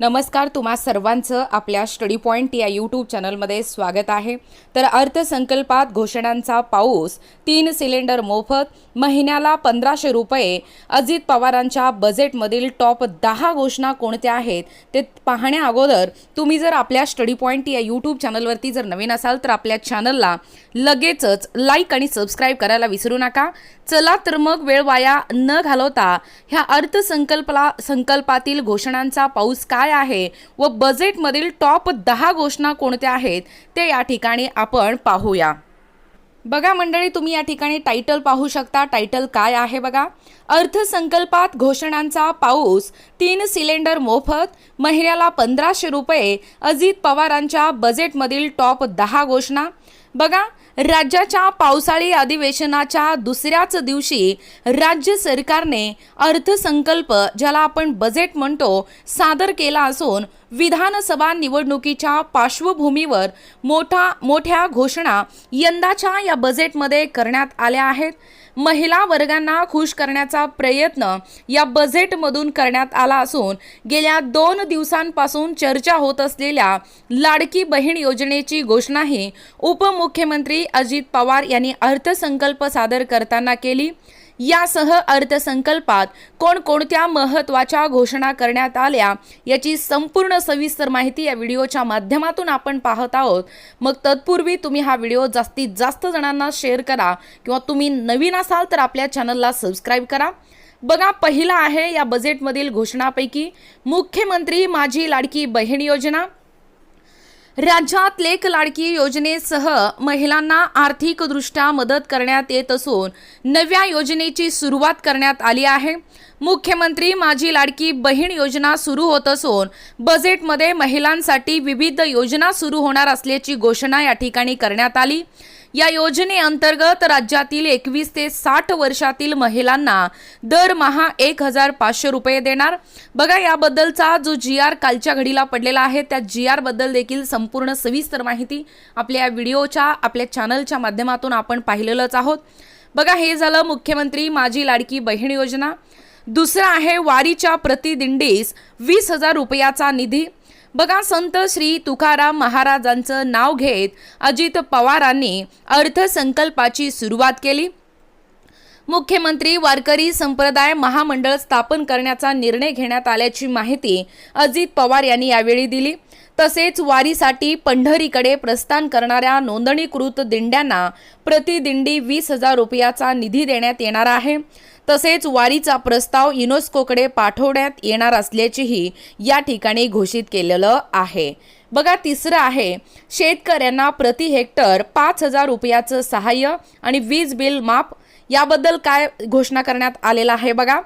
नमस्कार तुम्हा सर्वांचं आपल्या स्टडी पॉईंट या यूट्यूब चॅनलमध्ये स्वागत आहे. तर अर्थसंकल्पात घोषणांचा पाऊस तीन सिलेंडर मोफत महिन्याला पंधराशे रुपये अजित पवारांच्या बजेटमधील टॉप दहा घोषणा कोणत्या आहेत ते पाहण्या अगोदर तुम्ही जर आपल्या स्टडी पॉईंट या यूट्यूब चॅनलवरती जर नवीन असाल तर आपल्या चॅनलला लगेचच लाईक आणि सबस्क्राईब करायला विसरू नका. चला तर मग वेळ वाया न घालवता ह्या अर्थसंकल्पला संकल्पातील घोषणांचा पाऊस काय आहे व बजेटमधील टॉप दहा घोषणा कोणत्या आहेत ते या ठिकाणी आपण पाहूया. बघा मंडळी तुम्ही या ठिकाणी टायटल पाहू शकता. टायटल काय आहे बघा? अर्थसंकल्पात घोषणांचा पाऊस तीन सिलेंडर मोफत महिन्याला पंधराशे रुपये अजित पवारांच्या बजेटमधील टॉप दहा घोषणा बघा राज्याच्या पावसाळी अधिवेशनाच्या दुसऱ्याच दिवशी राज्य सरकारने अर्थसंकल्प ज्याला आपण बजेट म्हणतो सादर केला असून विधानसभा निवडणुकीच्या पार्श्वभूमीवर मोठा मोठ्या घोषणा यंदाच्या या बजेटमध्ये करण्यात आल्या आहेत. महिला वर्गांना खुश करण्याचा प्रयत्न या बजेटमधून करण्यात आला असून गेल्या दोन दिवसांपासून चर्चा होत असलेल्या लाडकी बहीण योजनेची घोषणाही उपमुख्यमंत्री अजित पवार यांनी अर्थसंकल्प सादर करताना केली. यासह अर्थसंकल्पात कोणकोणत्या महत्त्वाच्या घोषणा करण्यात आल्या याची संपूर्ण सविस्तर माहिती या व्हिडिओच्या माध्यमातून आपण पाहत आहोत. मग तत्पूर्वी तुम्ही हा व्हिडिओ जास्तीत जास्त जणांना शेअर करा किंवा तुम्ही नवीन असाल तर आपल्या चॅनलला सबस्क्राईब करा. बघा पहिला आहे या बजेटमधील घोषणापैकी मुख्यमंत्री माझी लाडकी बहीण योजना. राज्यात लेख लाडकी योजनेसह महिलांना आर्थिकदृष्ट्या मदत करण्यात येत असून नव्या योजनेची सुरुवात करण्यात आली आहे. मुख्यमंत्री माझी लाडकी बहीण योजना सुरू होत असून बजेटमध्ये महिलांसाठी विविध योजना सुरू होणार असल्याची घोषणा या ठिकाणी करण्यात आली. या योजनेअंतर्गत राज्यातील एकवीस ते साठ वर्षातील महिलांना दरमहा एक हजार पाचशे रुपये देणार. बघा याबद्दलचा जो जी आर कालच्या घडीला पडलेला आहे त्या जी आरबद्दल देखील संपूर्ण सविस्तर माहिती आपल्या या व्हिडिओच्या आपल्या चॅनलच्या माध्यमातून आपण पाहिलेलंच आहोत. बघा हे झालं मुख्यमंत्री माझी लाडकी बहीण योजना. दुसरं आहे वारीच्या प्रतिदिंडीस वीस हजार रुपयाचा निधी. बघा संत श्री तुकाराम महाराजांचं नाव घेत अजित पवारांनी अर्थसंकल्पाची सुरुवात केली. मुख्यमंत्री वारकरी संप्रदाय महामंडळ स्थापन करण्याचा निर्णय घेण्यात आल्याची माहिती अजित पवार यांनी यावेळी दिली. तसेच वारीसाठी पंढरीकडे प्रस्थान करणाऱ्या नोंदणीकृत दिंड्यांना प्रतिदिंडी वीस हजार रुपयाचा निधी देण्यात येणार आहे. तसेच वारीचा प्रस्ताव युनेस्कोकडे पाठवण्यात येणार असल्याचेही या ठिकाणी घोषित केलेलं आहे. बघा तिसरं आहे शेतकऱ्यांना प्रति हेक्टर पाच हजार रुपयाचं सहाय्य आणि वीज बिल माफ याबद्दल काय घोषणा करण्यात आलेलं आहे बघा.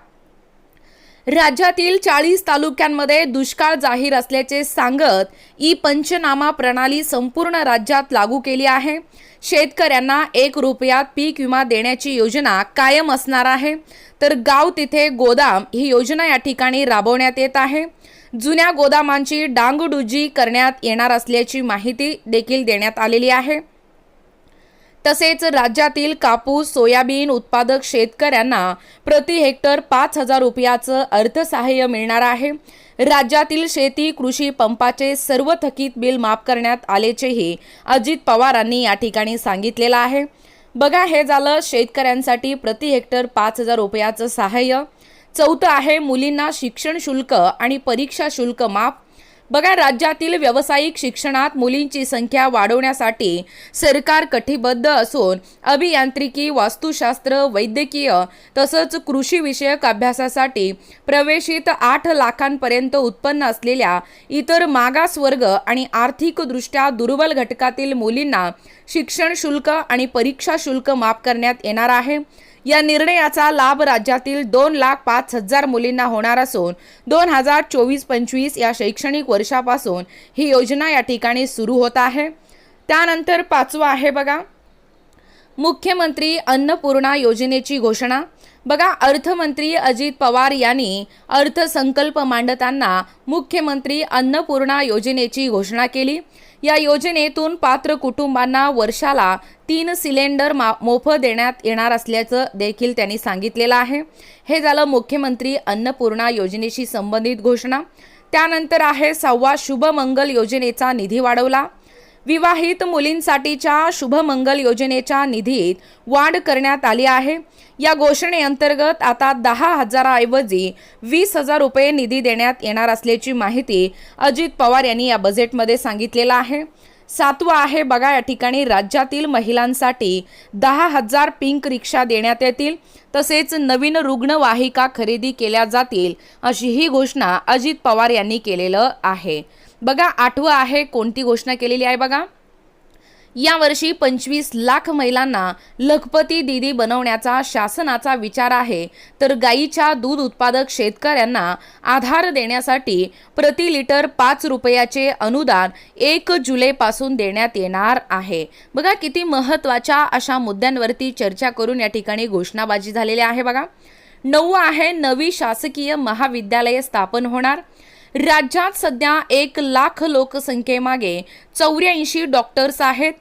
राज्यातील चाळीस तालुक्यांमध्ये दुष्काळ जाहीर असल्याचे सांगत ई पंचनामा प्रणाली संपूर्ण राज्यात लागू केली आहे. शेतकऱ्यांना एक रुपयात पीक विमा देण्याची योजना कायम असणार आहे. तर गाव तिथे गोदाम ही योजना या ठिकाणी राबवण्यात येत आहे. जुन्या गोदामांची डांगडुजी करण्यात येणार असल्याची माहिती देखील देण्यात आलेली आहे. तसेच राज्यातील कापूस सोयाबीन उत्पादक शेतकऱ्यांना प्रति हेक्टर पाच हजार रुपयाचं अर्थसहाय्य मिळणार आहे. राज्यातील शेती कृषी पंपाचे सर्व थकीत बिल माफ करण्यात आल्याचेही अजित पवारांनी या ठिकाणी सांगितलेलं आहे. बघा हे झालं शेतकऱ्यांसाठी प्रति हेक्टर पाच हजार रुपयाचं सहाय्य. चौथं आहे मुलींना शिक्षण शुल्क आणि परीक्षा शुल्क माफ. बघा राज्यातील व्यावसायिक शिक्षणात मुलींची संख्या वाढवण्यासाठी सरकार कटिबद्ध असून अभियांत्रिकी वास्तुशास्त्र वैद्यकीय तसंच कृषीविषयक अभ्यासासाठी प्रवेशित आठ लाखांपर्यंत उत्पन्न असलेल्या इतर मागासवर्ग आणि आर्थिकदृष्ट्या दुर्बल घटकातील मुलींना शिक्षण शुल्क आणि परीक्षा शुल्क माफ करण्यात येणार आहे. या निर्णयाचा लाभ राज्यातील दोन लाख पाच हजार मुलींना होणार असून दोन हजार चोवीस पंचवीस या शैक्षणिक वर्षापासून ही योजना या ठिकाणी सुरू होत आहे. त्यानंतर पाचवं आहे बघा. मुख्यमंत्री अन्नपूर्णा योजनेची घोषणा. बघा अर्थमंत्री अजित पवार यांनी अर्थसंकल्प मांडताना मुख्यमंत्री अन्नपूर्णा योजनेची घोषणा केली. या योजनेतून पात्र कुटुंबांना वर्षाला तीन सिलेंडर मा मोफत देण्यात येणार असल्याचं देखील त्यांनी सांगितलेलं आहे. हे झालं मुख्यमंत्री अन्नपूर्णा योजनेशी संबंधित घोषणा. त्यानंतर आहे सहावा शुभमंगल योजनेचा निधी वाढवला. विवाहित मुलींसाठीच्या शुभमंगल योजनेच्या निधीत वाढ करण्यात आली आहे. या घोषणेअंतर्गत आता दहा हजाराऐवजी वीस हजार रुपये निधी देण्यात येणार असल्याची माहिती अजित पवार यांनी या बजेटमध्ये सांगितलेलं आहे. सातवं आहे बघा या ठिकाणी राज्यातील महिलांसाठी दहा हजार पिंक रिक्षा देण्यात येतील तसेच नवीन रुग्णवाहिका खरेदी केल्या जातील अशी ही घोषणा अजित पवार यांनी केलेलं आहे. बघा आठवं आहे कोणती घोषणा केलेली आहे बघा. यावर्षी पंचवीस लाख महिलांना लखपती दिदी बनवण्याचा शासनाचा विचार आहे. तर गाईच्या दूध उत्पादक शेतकऱ्यांना आधार देण्यासाठी प्रति लिटर पाच रुपयाचे अनुदान एक जुलैपासून देण्यात येणार आहे. बघा किती महत्त्वाच्या अशा मुद्द्यांवरती चर्चा करून या ठिकाणी घोषणाबाजी झालेली आहे बघा. नऊ आहे नवी शासकीय महाविद्यालये स्थापन होणार. राज्यात सध्या एक लाख लोकसंख्येमागे चौऱ्याऐंशी डॉक्टर्स आहेत.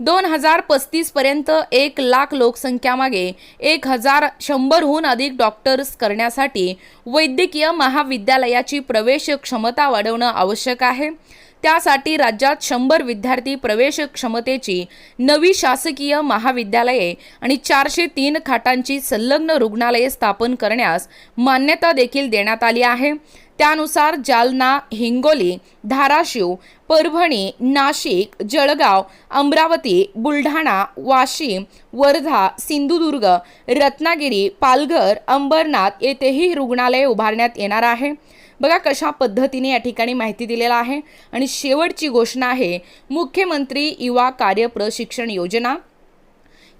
दोन हजार पस्तीसपर्यंत एक लाख लोकसंख्यामागे एक हजार शंभरहून अधिक डॉक्टर्स करण्यासाठी वैद्यकीय महाविद्यालयाची प्रवेश क्षमता वाढवणं आवश्यक आहे. त्यासाठी राज्यात शंभर विद्यार्थी प्रवेश क्षमतेची नवी शासकीय महाविद्यालये आणि चारशे तीन खाटांची संलग्न रुग्णालये स्थापन करण्यास मान्यता देखील देण्यात आली आहे. त्यानुसार जालना हिंगोली धाराशिव परभणी नाशिक जळगाव अमरावती बुलढाणा वाशिम वर्धा सिंधुदुर्ग रत्नागिरी पालघर अंबरनाथ येथेही रुग्णालय उभारण्यात येणार आहे. बघा कशा पद्धतीने या ठिकाणी माहिती दिलेला आहे. आणि शेवटची घोषणा आहे मुख्यमंत्री युवा कार्य प्रशिक्षण योजना.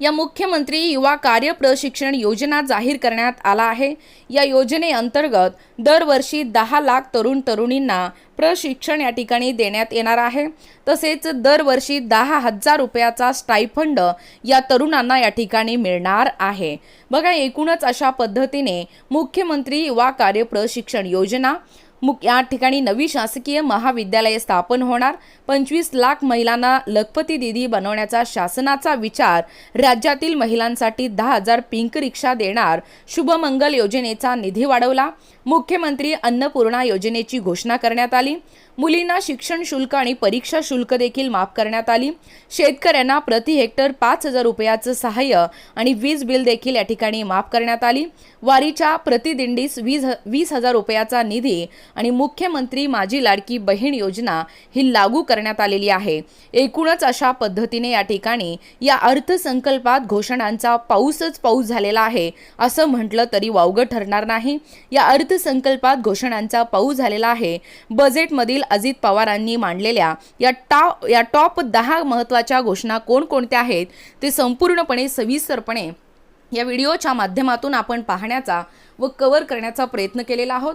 या मुख्यमंत्री युवा कार्य प्रशिक्षण योजना जाहीर करण्यात आला आहे. या योजनेअंतर्गत दरवर्षी दहा लाख तरुण तरुणींना प्रशिक्षण या ठिकाणी देण्यात येणार आहे. तसेच दरवर्षी दहा हजार रुपयाचा स्टायफंड या तरुणांना या ठिकाणी मिळणार आहे. बघा एकूणच अशा पद्धतीने मुख्यमंत्री युवा कार्य प्रशिक्षण योजना मुक या ठिकाणी नवी शासकीय महाविद्यालये स्थापन होणार. पंचवीस लाख महिलांना लखपती दिदी बनवण्याचा शासनाचा विचार राज्यातील महिलांसाठी दहा हजार पिंक रिक्षा देणार. शुभमंगल योजनेचा निधी वाढवला. मुख्यमंत्री अन्नपूर्णा योजनेची घोषणा करण्यात आली. मुलींना शिक्षण शुल्क आणि परीक्षा शुल्क देखील माफ करण्यात आली. शेतकऱ्यांना प्रति हेक्टर पाच हजार रुपयाचं सहाय्य आणि वीज बिल देखील या ठिकाणी माफ करण्यात आली. वारीच्या प्रतिदिंडीस वीज वीस हजार रुपयाचा निधी आणि मुख्यमंत्री माझी लाडकी बहीण योजना ही लागू करण्यात आलेली आहे. एकूणच अशा पद्धतीने या ठिकाणी या अर्थसंकल्पात घोषणांचा पाऊसच पाऊस झालेला आहे असं म्हटलं तरी वावगं ठरणार नाही. या अर्थ अर्थसंकल्पात घोषणांचा पाऊस झालेला आहे. बजेटमधील अजित पवारांनी मांडलेल्या या टा या टॉप दहा महत्त्वाच्या घोषणा कोणकोणत्या आहेत ते संपूर्णपणे सविस्तरपणे या व्हिडिओच्या माध्यमातून आपण पाहण्याचा व कव्हर करण्याचा प्रयत्न केलेला आहोत.